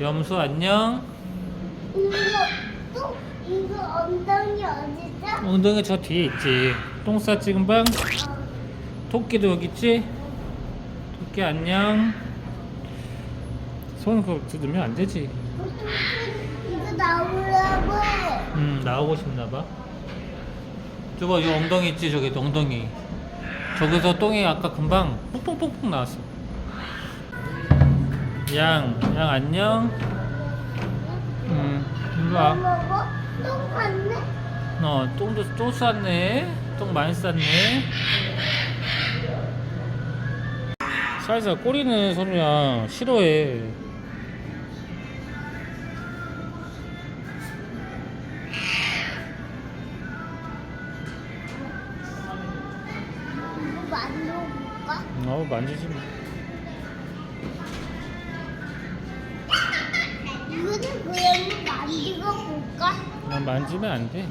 염소 안녕. 이거 또 이거 엉덩이 어디죠? 엉덩이 저 뒤에 있지. 똥싸 찍은 방. 토끼도 여기 있지. 토끼 안녕. 손 그거 뜯으면 안 되지. 이거 나오라고 해. 음 나오고 싶나 봐. 저봐 이 엉덩이 있지 저기 엉덩이. 저기서 똥이 아까 금방 뽕뽕뽕뽕 나왔어. 양, 양 안녕. 음, 일로 와. 먹어? 똥 봤네? 어, 똥도 또 쌌네. 똥 많이 쌌네. 살살 꼬리는 선우야 싫어해. 이거 만져볼까? 어 만지지 마. 만지고 볼까? 어, 만지면 안 돼.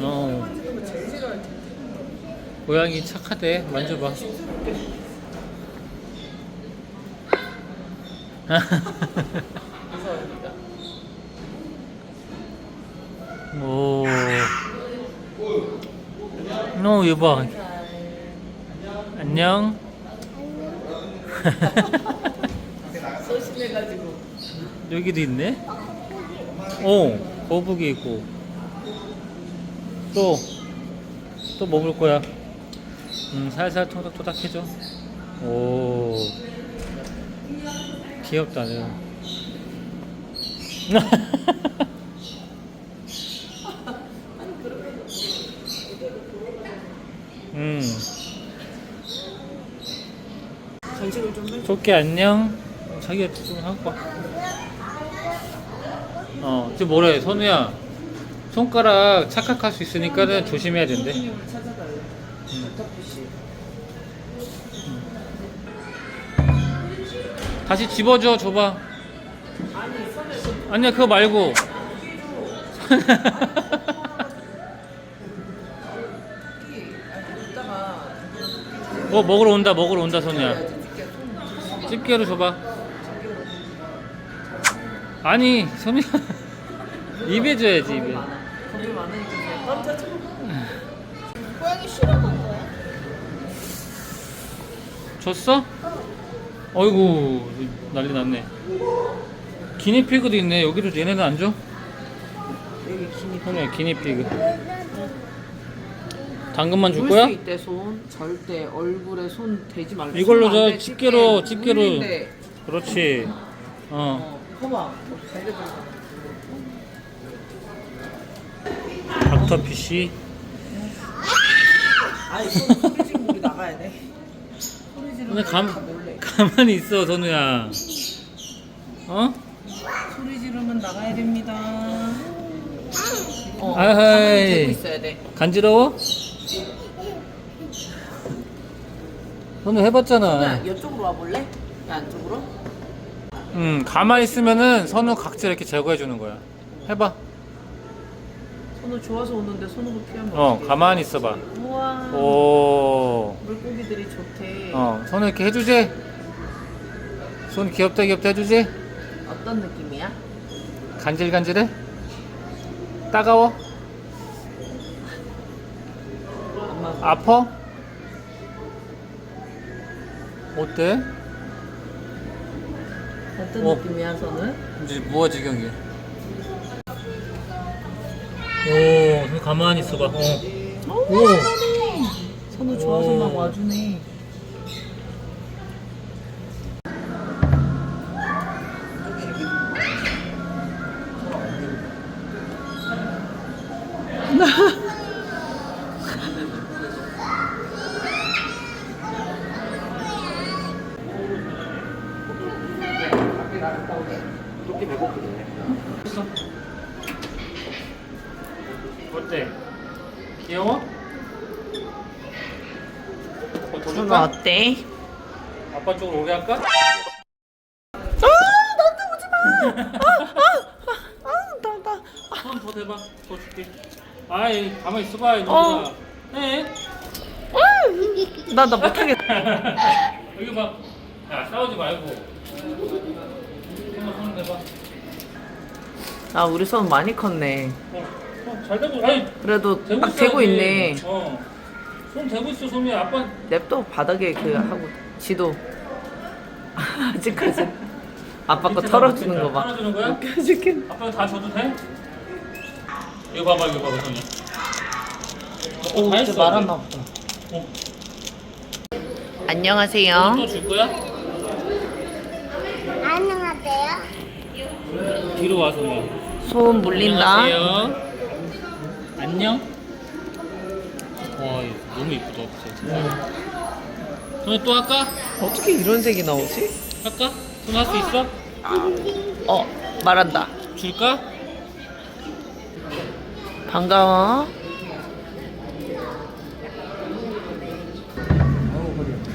어. 고양이 착하대. 만져봐. 오. 너 이거 봐. 안녕. 소심해가지고 여기도 있네. 오, 거북이 있고. 또, 또 먹을 거야. 음, 살살 토닥토닥 해줘. 오, 귀엽다, 네. 음, 토끼 안녕. 자기가 좀 하고 와. 어, 지금 뭐래, 선우야. 손가락 착각할 수 있으니까는 조심해야 된대. 찾아가요. 닥터피쉬. 다시 집어줘, 줘봐. 아니 아니야, 그거 말고. 뭐 먹으러 온다, 먹으러 온다, 선우야. 해야지 토끼야 손. 집게로 줘봐. 아니, 선우야. 입에 줘야지, 입에. 많아. 겁이 많으니까 그냥 깜짝이야. 고양이 싫어하는 거야? 줬어? 어이구, 난리 났네. 기니피그도 있네. 여기도 얘네는 안 줘? 여기 기니. 선우야, 기니피그. 당근만 줄 거야? 물수 있대 손. 절대 얼굴에 손 대지 말고. 이걸로 손안 저 대, 집게로, 집게 집게로. 물린대. 그렇지. 어. 어. 봐봐. 달려들어. 닥터피쉬. 아니 손 소리 지르면 우리 나가야 돼. 소리 지르면 근데 감, 다 몰래. 가만히 있어, 선우야. 어? 소리 지르면 나가야 됩니다. 어, 아하이. 가만히 대고 있어야 돼. 간지러워? 선우 해봤잖아. 야, 이쪽으로 와볼래? 야, 안쪽으로? 음, 가만히 있으면은 선우 각질 이렇게 제거해 주는 거야. 해봐. 손을 좋아서 오는데 손으로 피하면 어, 어떡해. 가만히 있어봐. 우와. 오. 물고기들이 좋대. 어, 선우 이렇게 해주지? 손 귀엽다 귀엽다 해주지? 어떤 느낌이야? 간질간질해? 따가워? 엄마 아파? 어때? 어떤 어. 느낌이야, 손은? 이제 무어 지경이. 오, 손 가만히 있어봐. 어. 오. 손을 좋아서 오. 막 와주네. 어, 더 줄까? 어때? 아빠 쪽으로 오게 할까? 아, 나한테 오지 마! 아, 아, 아, 나, 나. 손더 대봐. 더 줄게. 아이 가만 히 있어봐 이놈아 어. 해나나 못하겠다. 여기 봐. 야 싸우지 말고. 손손 대봐. 아 우리 손 많이 컸네. 어, 어, 잘 되고. 아니 그래도 딱 있어야지. 있네. 어. 손 대고 있어 손이 아빠. 냅둬 바닥에 그 하고 지도 아직까지 아빠 거 털어주는 거 봐. 털어주는 거야? 웃겨 죽겠네. 아빠 다 줘도 돼? 이거 봐봐 이거 봐봐 손이. 오다 했어, 말았나. 보다. 어. 안녕하세요. 또줄 거야? 안녕하세요. 뒤로 와 손이. 손 물린다. 안녕하세요. 안녕. 와 너무 이쁘다 진짜. 손이 또 할까? 어떻게 이런 색이 나오지? 할까? 손할수 있어? 어 말한다. 줄까? 반가워.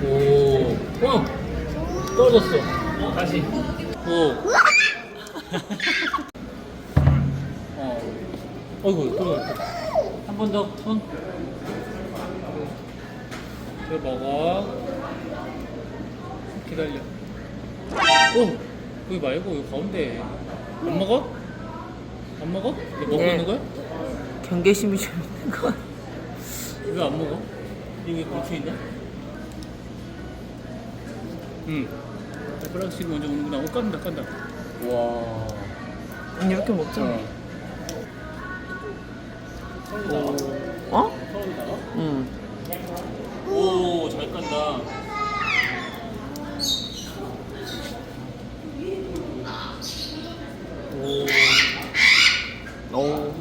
오, 어, 떨어졌어. 다시. 오. 어. 어이구, 떨어졌다. 한번 더, 손. 이거 먹어. 기다려. 오! 여기 말고, 여기 가운데. 안 먹어? 안 먹어? 이거 먹고 예. 있는 거야? 경계심이 좀 있는 것 같아. 왜 안 먹어? 이게 멈춰 있냐? 응. 플라스틱 먼저 오는구나. 어, 깐다, 깐다. 와. 이렇게 먹잖아. 오. 어? 서울이다. 응. 오, 잘 깐다. 오. 오.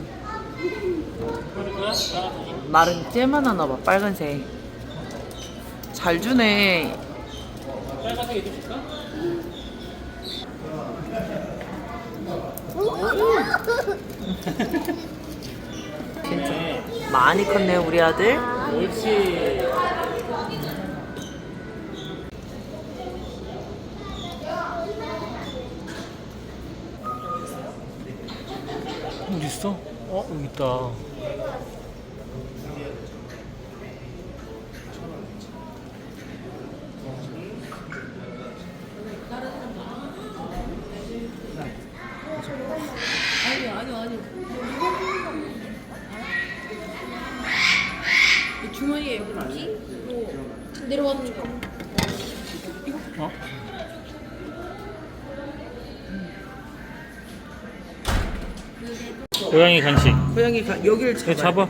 말은 쟤만 하나 봐. 빨간색. 잘 주네. 빨간색 해도 줄까? 진짜 많이 컸네 우리 아들. 옳지. 어디 있어? 어 여기 있다. 주머니에 또 내려와서 줘. 어? 고양이 간식. 고양이 가, 여기를 잡아. 여 잡아.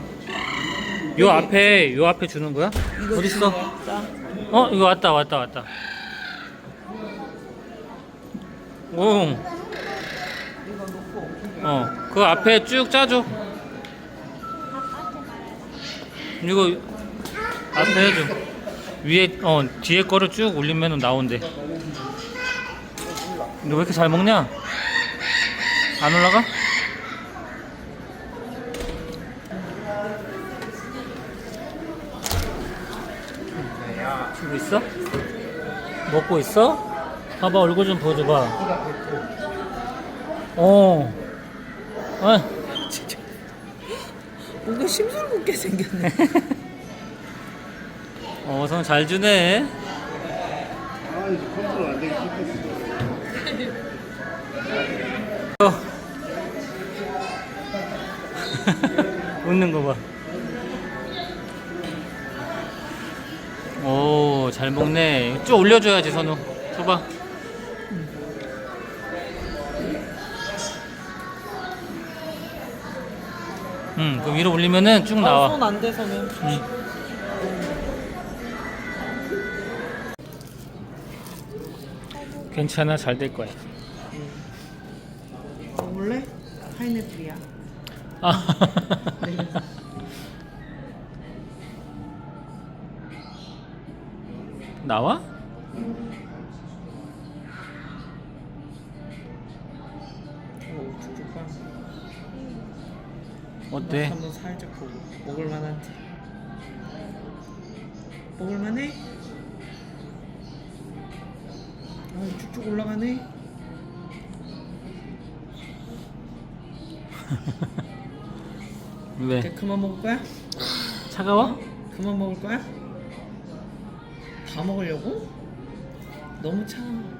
요 앞에 요 앞에 주는 거야? 어디 있어? 어 이거 왔다 왔다 왔다. 오. 어, 그 앞에 쭉 짜줘. 이거 앞에 해줘. 위에 어 뒤에 거를 쭉 올리면 나온대. 너 왜 이렇게 잘 먹냐? 안 올라가? 지고 있어? 먹고 있어? 봐봐 얼굴 좀 보여줘봐 어 아, 진짜. 뭔가 심술궂게 생겼네. 어, 성잘 주네. 어. 웃는 거 봐. 잘 먹네. 쭉 올려줘야지, 선우. 줘봐. 응, 그 위로 올리면은 쭉 나와. 손안 대서는. 응. 괜찮아, 잘 될 거야. 먹을래? 파인애플이야. 아. 나와? 어때? 한번 살짝 보고 먹을 만한지. 먹을 만해? 아, 쭉쭉 올라가네. 왜? 그만 먹을 거야? 차가워? 그만 먹을 거야? 다 먹으려고? 너무 참